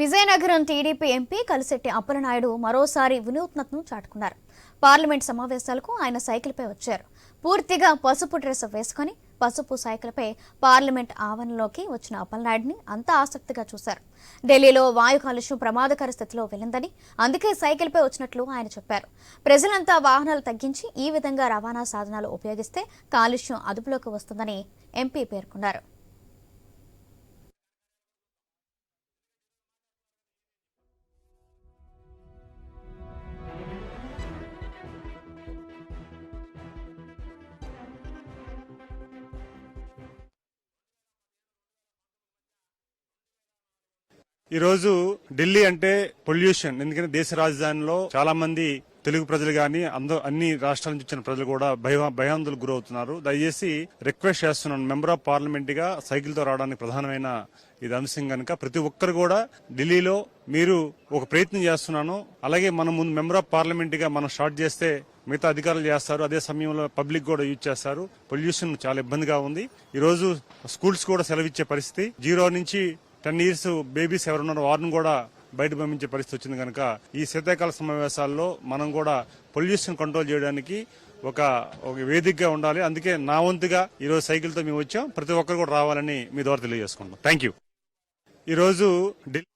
Vizianagaram TDP MP Kalisetti Appalanaidu మరోసారి వినూత్నతను చాటుకున్నారు. పార్లమెంట్ సమావేశాలకు ఆయన సైకిల్పై వచ్చారు. పూర్తిగా పసుపు డ్రెస్ వేసుకొని పసుపు సైకిల్పై పార్లమెంట్ ఆవరణలోకి వచ్చిన అప్పలనాయుడిని అంతా ఆసక్తిగా చూశారు. ఢిల్లీలో వాయు కాలుష్యం ప్రమాదకర స్థితిలో వెళ్ళిందని అందుకే సైకిల్పై వచ్చినట్లు ఆయన చెప్పారు. ప్రజలంతా వాహనాలు తగ్గించి ఈ విధంగా రవాణా సాధనాలు ఉపయోగిస్తే కాలుష్యం అదుపులోకి వస్తుందని ఎంపీ పేర్కొన్నారు. ఈరోజు ఢిల్లీ అంటే పొల్యూషన్. ఎందుకంటే దేశ రాజధానిలో చాలా మంది తెలుగు ప్రజలు గాని అందరూ అన్ని రాష్ట్రాల నుంచి వచ్చిన ప్రజలు కూడా భయ భయాందోళనకు గురవుతున్నారు. దయచేసి రిక్వెస్ట్ చేస్తున్నాను మెంబర్ ఆఫ్ పార్లమెంట్గా సైకిల్తో రావడానికి ప్రధానమైన ఇది అంశం కనుక ప్రతి ఒక్కరు కూడా ఢిల్లీలో మీరు ఒక ప్రయత్నం చేస్తున్నాను. అలాగే మనం ముందు మెంబర్ ఆఫ్ పార్లమెంట్గా మనం స్టార్ట్ చేస్తే మిగతా అధికారులు చేస్తారు. అదే సమయంలో పబ్లిక్ కూడా యూజ్ చేస్తారు. పొల్యూషన్ చాలా ఇబ్బందిగా ఉంది. ఈ రోజు స్కూల్స్ కూడా సెలవిచ్చే పరిస్థితి. జీరో నుంచి టెన్ ఇయర్స్ బేబీస్ ఎవరున్నారో వారిని కూడా బయట పంపించే పరిస్థితి వచ్చింది కనుక ఈ శీతాకాల సమావేశాల్లో మనం కూడా పొల్యూషన్ కంట్రోల్ చేయడానికి ఒక ఒక వేదికగా ఉండాలి. అందుకే నా వంతుగా ఈరోజు సైకిల్తో మేము వచ్చాం. ప్రతి ఒక్కరు కూడా రావాలని మీ ద్వారా తెలియజేసుకుంటాం థ్యాంక్ యూ. ఈరోజు ఢిల్లీ